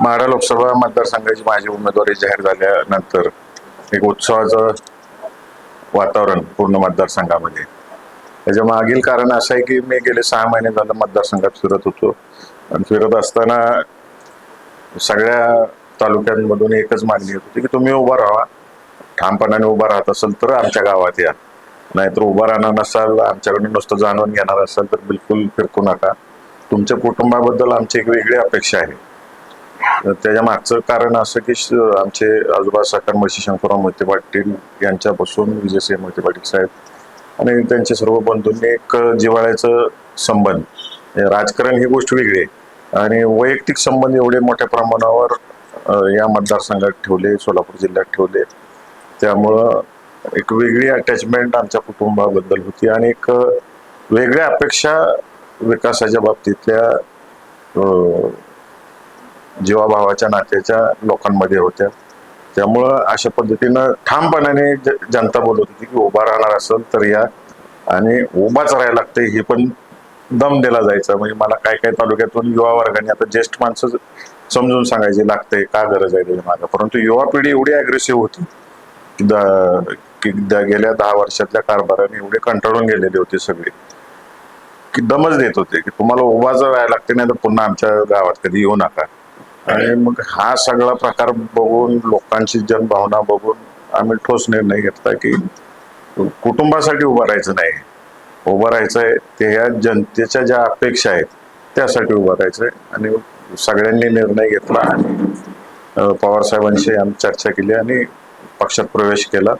माढा लोकसभा मतदारसंघाची माझी उमेदवारी जाहीर झाल्यानंतर एक उत्सवाचं वातावरण पूर्ण मतदारसंघामध्ये. त्याच्या मागील कारण असं आहे की मी गेले सहा महिने झालं मतदारसंघात फिरत होतो. आणि फिरत असताना सगळ्या तालुक्यांमधून एकच मागणी होती की तुम्ही उभा राहा. ठामपणाने उभा राहत असेल तर आमच्या गावात या. नाहीतर उभा राहणार नसाल आमच्याकडून नुसतं जाणून घेणार असाल तर बिलकुल फिरकू नका. तुमच्या कुटुंबाबद्दल आमची एक वेगळी अपेक्षा आहे. त्याच्या मागचं कारण असं की श- आमचे आजोबा साकार मशी शंकरराव मोहिते पाटील यांच्यापासून विजयसिंह मोहिते पाटील साहेब आणि त्यांचे सर्व बंधूंनी एक जिव्हाळ्याचं संबंध हे राजकारण ही गोष्ट वेगळी आहे. आणि वैयक्तिक संबंध एवढे मोठ्या प्रमाणावर या मतदारसंघात ठेवले सोलापूर जिल्ह्यात ठेवले. त्यामुळं एक वेगळी अटॅचमेंट आमच्या कुटुंबाबद्दल होती आणि एक वेगळ्या अपेक्षा विकासाच्या बाबतीतल्या जीवाभावाच्या नात्याच्या लोकांमध्ये होत्या. त्यामुळं अशा पद्धतीनं ठामपणाने ज- जनता बोलत होती की उभा राहणार असेल तर या. आणि उभाच राहायला लागते हे पण दम दिला जायचा. म्हणजे मला काय काय तालुक्यातून युवा वर्गाने आता ज्येष्ठ माणसं समजून सांगायची लागते का गरज आहे त्याच्या मागं. परंतु युवा पिढी एवढी अग्रेसिव्ह होती की द- की द- गेल्या दहा वर्षातल्या कारभाराने एवढे कंटाळून गेलेले होते सगळे. की दमच देत होते की तुम्हाला उभाच राहायला लागते नाही तर पुन्हा आमच्या गावात कधी येऊ नका. आणि मग हा सगळा प्रकार बघून लोकांची जनभावना बघून आम्ही ठोस निर्णय घेतला की कुटुंबासाठी उभं राहायचं नाही. उभं राहायचंय ते या जनतेच्या ज्या अपेक्षा आहेत त्यासाठी उभं राहायचंय. आणि सगळ्यांनी निर्णय घेतला आणि अं, पवार साहेबांशी आम्ही चर्चा केली आणि पक्षात प्रवेश केला.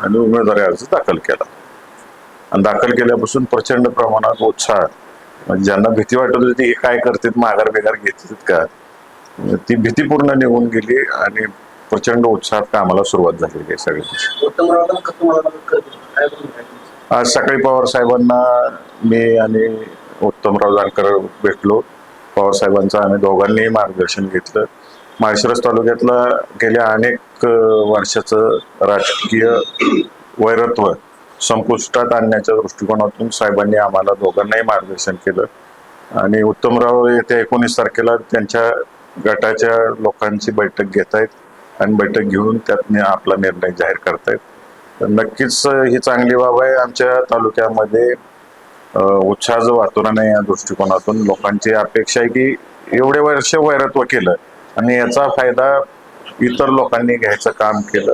आणि उमेदवारी अर्ज दाखल केला. आणि दाखल केल्यापासून प्रचंड प्रमाणात उत्साह म्हणजे ज्यांना भीती वाटत होती हे काय करतात? माघार बेगार घेतात का? ती भीती पूर्ण निघून गेली आणि प्रचंड उत्साहात कामाला सुरुवात झालेली आहे सगळ्यांची आज सकाळी पवार साहेबांना मी आणि उत्तमराव जानकर भेटलो. पवार साहेबांचं आम्ही दोघांनीही मार्गदर्शन घेतलं. माळशिरस तालुक्यातलं गेल्या अनेक वर्षाचं राजकीय वैरत्व संपुष्टात आणण्याच्या दृष्टिकोनातून साहेबांनी आम्हाला दोघांनाही मार्गदर्शन केलं. आणि उत्तमराव येत्या एकोणीस तारखेला त्यांच्या गटाच्या लोकांची बैठक घेत आहेत आणि बैठक घेऊन त्यात आपला निर्णय जाहीर करतायत. तर नक्कीच ही चांगली बाब आहे. आमच्या तालुक्यामध्ये उत्साह जो वातावरण आहे या दृष्टिकोनातून. लोकांची अपेक्षा आहे की एवढे वर्ष वैरत्व केलं आणि याचा फायदा इतर लोकांनी घ्यायचं काम केलं.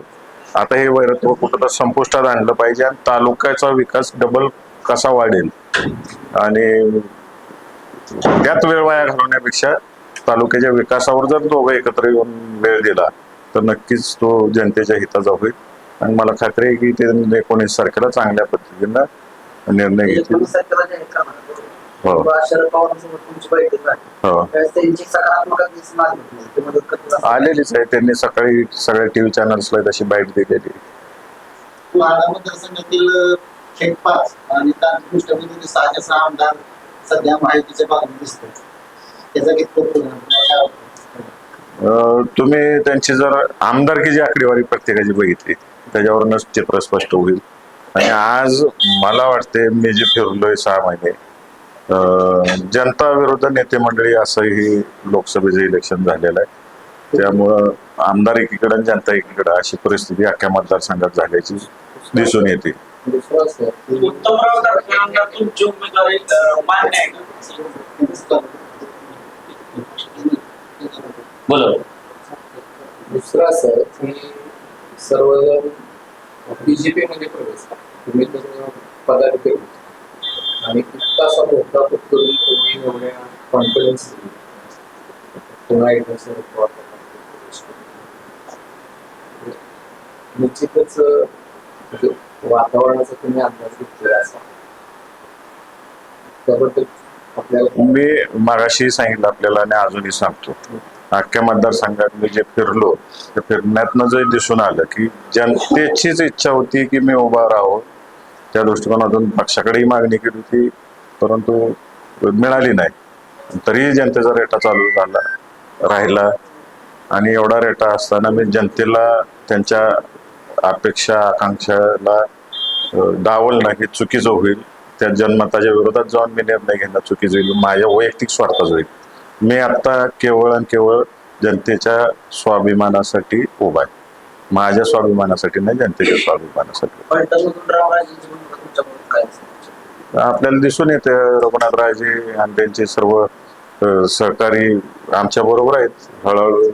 आता हे वैरत्व कुठं संपुष्टात आणलं पाहिजे आणि तालुक्याचा विकास डबल कसा वाढेल? आणि त्यात वेळ वाया घालवण्यापेक्षा तालुक्याच्या विकासावर जर दोघं एकत्र येऊन वेळ दिला तर नक्कीच तो जनतेच्या हिताचा होईल. आणि मला खात्री आहे की ते एकोणीस तारखेला चांगल्या पद्धतीनं निर्णय घेतील. किंवा शरद पवारांसोबत तुमची बैठक झाली. हो. त्यावेळेस त्यांची सकारात्मक दिसून आली होती. ते मदत करतील असं. आलेलीच आहे. त्यांनी सकाळी सगळ्या टीव्ही चॅनल्सला तशी बाईट दिलेली. मतदारसंघातील खेड पाच आणि तांत्रिक सहाच्या सहा आमदार सध्या माहितीच्या बाजूने दिसतो त्याचा कितपत परिणाम काय वाटतं? अं, तुम्ही त्यांची जर आमदारकीची आकडेवारी प्रत्येकाची बघितली त्याच्यावरूनच चित्र स्पष्ट होईल. आणि आज मला वाटते मी जे फिरलोय सहा महिने जनता विरुद्ध नेते मंडळी असंही लोकसभेचं इलेक्शन झालेलं आहे. त्यामुळं आमदार एकीकडे आणि जनता एकीकडे अशी परिस्थिती अख्ख्या मतदारसंघात झाल्याची दिसून येते. बोला. दुसरं असं की सर्वजण बीजेपी मध्ये प्रवेश तुम्ही तर पदाधिकारी. आणि इतका असा मोठा पद करून तुम्ही एवढ्या कॉन्फिडन्स पुन्हा एकदा सर निश्चितच वातावरणाचा तुम्ही अंदाज घेतलेला असा. त्याबद्दल मी मागाशी सांगितलं आपल्याला आणि अजूनही सांगतो. अख्ख्या मतदारसंघात मी जे फिरलो त्या फिरण्यातनं जे दिसून आलं की जनतेचीच इच्छा होती की मी उभा राहो त्या दृष्टिकोनातून पक्षाकडेही मागणी केली होती परंतु मिळाली नाही. तरीही जनतेचा रेटा चालू झाला राहिला. आणि एवढा रेटा असताना मी जनतेला त्यांच्या अपेक्षा आकांक्षाला डावलणं हे चुकीचं होईल. त्या जनमताच्या विरोधात जाऊन मी निर्णय घेणं चुकीचं होईल. माझ्या वैयक्तिक स्वार्थाचं होईल. मी आत्ता केवळ आणि केवळ जनतेच्या स्वाभिमानासाठी उभा आहे. माझ्या स्वाभिमानासाठी नाही जनतेच्या स्वाभिमानासाठी? आपल्याला दिसून येते रघुनाथ राजे आणि त्यांचे सर्व सहकारी आमच्या बरोबर आहेत. हळूहळू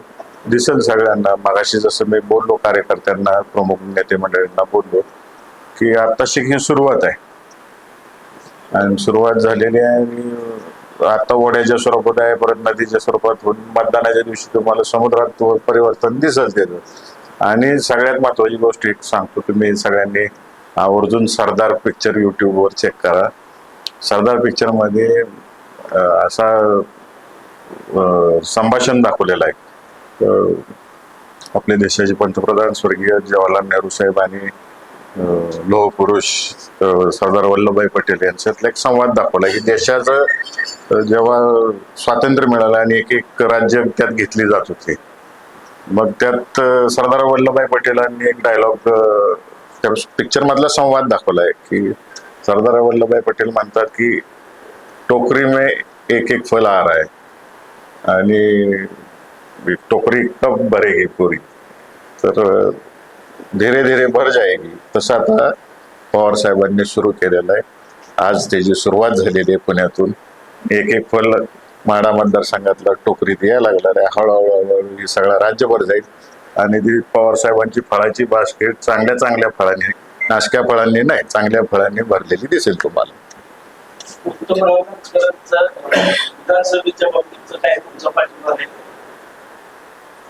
दिसेल सगळ्यांना. मागाशी जसं मी बोललो कार्यकर्त्यांना प्रमुख नेते मंडळींना बोललो की आत्ताशी ही सुरुवात आहे. आणि सुरुवात झालेली आहे आणि आता ओढ्याच्या स्वरूपात आहे परत नदीच्या स्वरूपात होऊन मतदानाच्या दिवशी तुम्हाला समुद्रात परिवर्तन दिसल त्याचं. आणि सगळ्यात महत्वाची गोष्ट एक सांगतो तुम्ही सगळ्यांनी आवर्जून सरदार पिक्चर यूट्यूबवर चेक करा. सरदार पिक्चरमध्ये असा संभाषण दाखवलेलं आहे. आपले देशाचे पंतप्रधान स्वर्गीय जवाहरलाल नेहरू साहेब आणि लोहपुरुष सरदार वल्लभभाई पटेल यांच्यातला एक संवाद दाखवला की देशाचं जेव्हा स्वातंत्र्य मिळालं आणि एक एक राज्य त्यात घेतली जात होती मग त्यात सरदार वल्लभभाई पटेलांनी एक डायलॉग त्या पिक्चर मधला संवाद दाखवलाय की सरदार वल्लभभाई पटेल म्हणतात की टोकरी में एक एक फल आ रहा है. आणि टोकरी कब भरेगी पुरी? तर धीरे धीरे भर जाएगी. तसं आता पवार साहेबांनी सुरू केलेलं आहे. आज त्याची सुरुवात झालेली आहे पुण्यातून. एक एक फल माडा मतदारसंघातला टोकरीत यायला लागणार आहे हळूहळू हळूहळू ही सगळा राज्यभर जाईल. आणि ती पवार साहेबांची फळाची बास्केट चांगल्या चांगल्या फळांनी नाशक्या फळांनी नाही चांगल्या फळांनी भरलेली दिसेल तुम्हाला.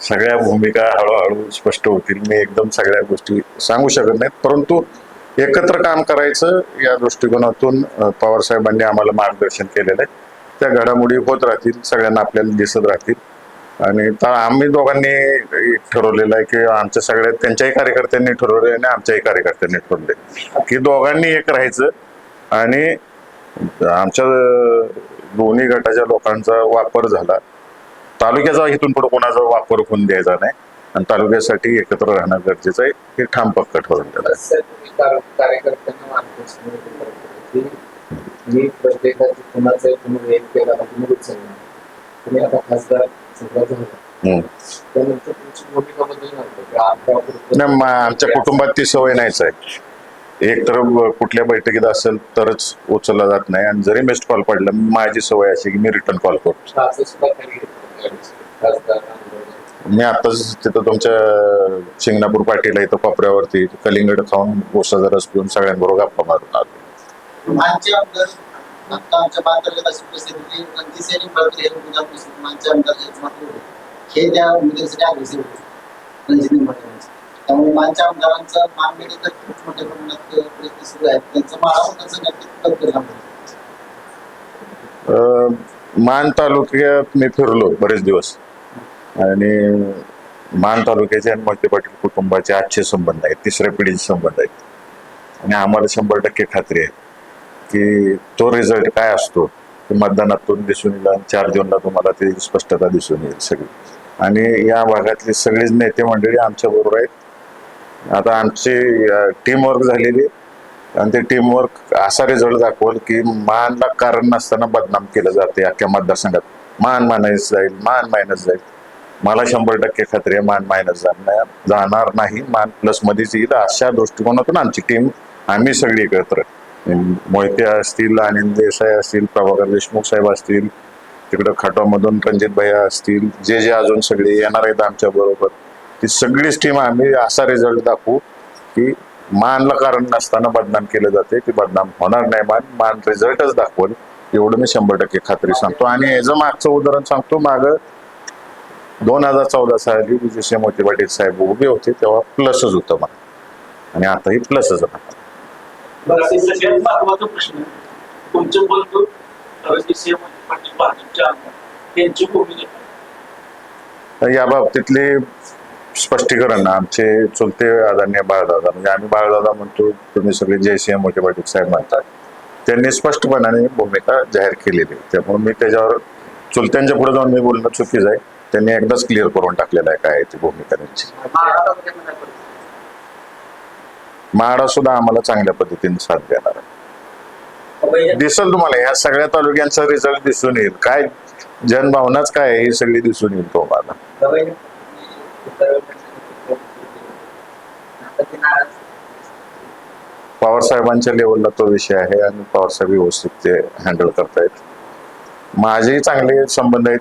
सगळ्या भूमिका हळूहळू स्पष्ट होतील. मी एकदम सगळ्या गोष्टी सांगू शकत नाहीत. परंतु एकत्र काम करायचं या दृष्टिकोनातून पवार साहेबांनी आम्हाला मार्गदर्शन केलेलं आहे. त्या घडामोडी होत राहतील सगळ्यांना आपल्याला दिसत राहतील. आणि तर आम्ही दोघांनी एक ठरवलेलं आहे की आमच्या सगळ्या त्यांच्याही कार्यकर्त्यांनी ठरवले आणि आमच्याही कार्यकर्त्यांनी ठरवले की दोघांनी एक राहायचं आणि आमच्या दोन्ही गटाच्या लोकांचा वापर झाला. तालुक्याचा इथून पुढे कोणाचा वापर होऊन द्यायचा नाही. आणि तालुक्यासाठी एकत्र राहणं गरजेचं आहे. हे ठाम पक्क ठरवलेलं आहे. मी प्रत्येकाची कुणाचा तुम्ही एक केला तुम्ही सांगणार तुम्ही आता खासदार सगळं झालं हम्म. त्यानंतर तुमची भूमिका बदलणार का? की आता पुढे- नाही मा- आमच्या कुटुंबात ती सवय नाहीच आहे एक तर कुठल्या बैठकीत असेल तरच उचलला जात नाही आणि जरी मिस्ड कॉल पडला माझी सवय अशी की मी रिटर्न कॉल करतो. मी आताच तिथं तुमच्या शिंगणापूर पाटीला इथं कोपऱ्यावरती कलिंगड खाऊन ओसाचा रस पिऊन सगळ्यांबरोबर गप्पा मारून आलो मानचे आमदार आता आमच्या अशी परिस्थिती हे परिस्थिती मानचे आमदार मात्र हे त्या अग्रेसिव्ह होते. रणजित निंबाळकरांचे त्यामुळे मानच्या आमदारांचा मान खूप मोठ्या प्रमाणात प्रयत्न सुरू आहेत. नक्कीच परिणाम अं, मान तालुक्यात मी फिरलो बरेच दिवस. आणि मान तालुक्याचे आणि मोहिते पाटील कुटुंबाचे आजचे संबंध आहेत. तिसऱ्या पिढीचे संबंध आहेत. आणि आम्हाला शंभर टक्के खात्री आहे. की तो रिझल्ट काय असतो? ते मतदानातून दिसून येईल आणि चार जूनला तुम्हाला ते स्पष्टता दिसून येईल सगळी. आणि या भागातली सगळीच नेते मंडळी आमच्या बरोबर आहेत. आता आमची टीमवर्क झालेली आणि ते टीमवर्क असा रिझल्ट दाखवल की मानला कारण नसताना बदनाम केलं जाते अख्ख्या मतदारसंघात. मान मायनस जाईल मान मायनस जाईल. मला शंभर टक्के खात्री आहे मान मायनस जाणार जाणार नाही मान प्लस मध्येच येईल अशा दृष्टिकोनातून आमची टीम आम्ही सगळी एकत्र. मोहिते असतील आनंद देसाई असतील प्रभाकर देशमुख साहेब असतील तिकडं खाटोमधून रणजित भैया असतील जे जे अजून सगळे येणार आहेत आमच्या बरोबर ती सगळीच टीम आम्ही असा रिझल्ट दाखवू की मानला कारण नसताना बदनाम केलं जाते की बदनाम होणार नाही. मान मान रिझल्टच दाखवल एवढं मी शंभर टक्के खात्री सांगतो. आणि याचं मागचं उदाहरण सांगतो माग दोन हजार चौदा साली विजय मोती पाटील साहेब उभे होते तेव्हा प्लसच होतं मला. आणि आताही प्लसच आहे सगळ्यात महत्त्वाचा प्रश्न आहे. तुमचे बंधू रणजित सिंह पाटील भाजपचे आमदार त्यांची भूमिका काय? तर या बाबतीतले स्पष्टीकरण आमचे चुलते आदरणीय बाळदादा म्हणजे आम्ही बाळदादा म्हणतो तुम्ही सगळे जयसिंह मोठे पाटील साहेब म्हणतात त्यांनी स्पष्टपणाने भूमिका जाहीर केलेली. त्यामुळे मी त्याच्यावर चुलत्यांच्या पुढे जाऊन मी बोलणं चुकीचं आहे त्यांनी एकदाच क्लिअर करून टाकलेलं आहे काय ती भूमिका त्यांची माढा तालुक्यामध्ये काय परिस्थिती? म्हाडा सुद्धा आम्हाला चांगल्या पद्धतीने साथ देणार आहे. दिसल तुम्हाला या सगळ्या तालुक्यांचा रिझल्ट दिसून येईल. काय जनभावनाच काय आहे ही सगळी दिसून येईल तुम्हाला पवारसाहेबांच्या पवार साहेबांच्या लेवलला तो विषय आहे आणि पवार साहेब व्यवस्थित ते हँडल करतायत. माझेही चांगले संबंध आहेत.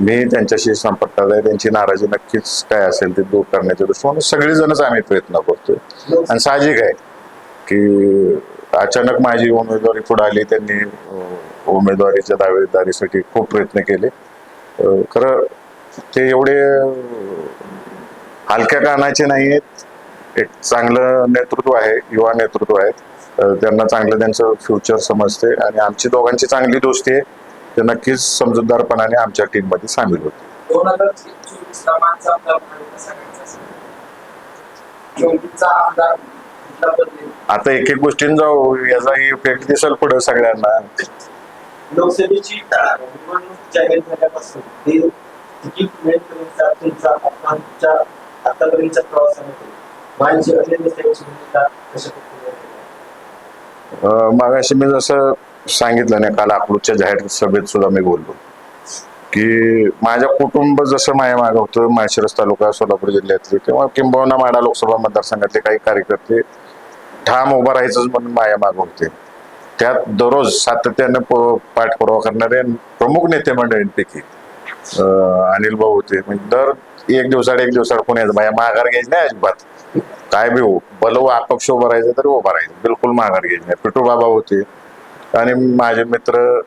मी त्यांच्याशी संपर्कात आहे. त्यांची नाराजी नक्कीच काय असेल ते दूर करण्याच्या दृष्टीने सगळेजणच आम्ही प्रयत्न करतोय. आणि साहजिक आहे की अचानक माझी उमेदवारी पुढे आली त्यांनी उमेदवारीच्या दावेदारीसाठी खूप प्रयत्न केले. खरं ते एवढे हलक्या कानाचे नाही आहेत एक चांगलं नेतृत्व आहे युवा नेतृत्व आहे. त्यांना चांगलं त्यांचं फ्युचर समजते. आणि आमची दोघांची चांगली दोस्ती आहे. ते नक्कीच समजूतदारपणाने आमच्या टीममध्ये सामील होते आता एक एक गोष्टींचा याचा इफेक्ट दिसेल पुढे सगळ्यांना. लोकसभेची निवडणूक जाहीर झाल्यापासून तिकीट मिळण्याचा तुमचा आमच्या आतापर्यंतच्या प्रवासामध्ये माझी अनेक नेत्यांची भूमिका कशा पद्धतीने मग अशी मी जसं सांगितलं ना काल अकलूजच्या जाहीर सभेत सुद्धा मी बोललो. की माझ्या कुटुंब जसं माया मागं होतं माळशिरस तालुका सोलापूर जिल्ह्यातले किंवा किंबहुना माडा लोकसभा मतदारसंघातले काही कार्यकर्ते ठाम उभं राहायचंच म्हणून माया मागं होते. त्यात दररोज सातत्याने प- पाठपुरावा करणारे प्रमुख नेते मंडळींपैकी अनिल भाऊ होते. म्हणजे दर एक दिवसाड एक दिवसाड पुण्याचं बाया माघार घ्यायची नाही अजिबात. काय बी हो बलव अपक्ष उभं राहायचं तरी उभं राहायचं. बिलकुल माघार घ्यायची नाही. पिटू बाबा होते. आणि माझे मित्र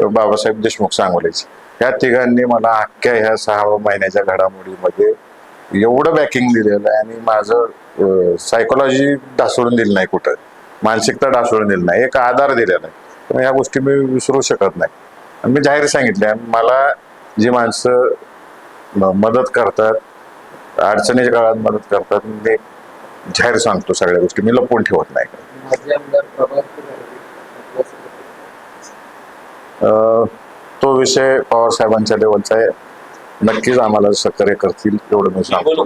बाबासाहेब देशमुख सांगोलेचे. ह्या तिघांनी मला अख्ख्या ह्या सहा महिन्याच्या घडामोडीमध्ये एवढं बॅकिंग दिलेलं आहे आणि माझं सायकोलॉजी ढासळून दिली नाही कुठं. मानसिकता ढासळून दिली नाही. एक आधार दिलेला आहे ह्या गोष्टी मी विसरू शकत नाही. आणि मी जाहीर सांगितले मला जी माणसं मदत करतात अडचणीच्या काळात मदत करतात मी जाहीर सांगतो सगळ्या गोष्टी. मी लपवून ठेवत नाही माझे आमदार प्रभाकर अं, तो विषय पवार साहेबांच्या लेवलचा आहे. नक्कीच आम्हाला सहकार्य करतील एवढं मी सांगतो.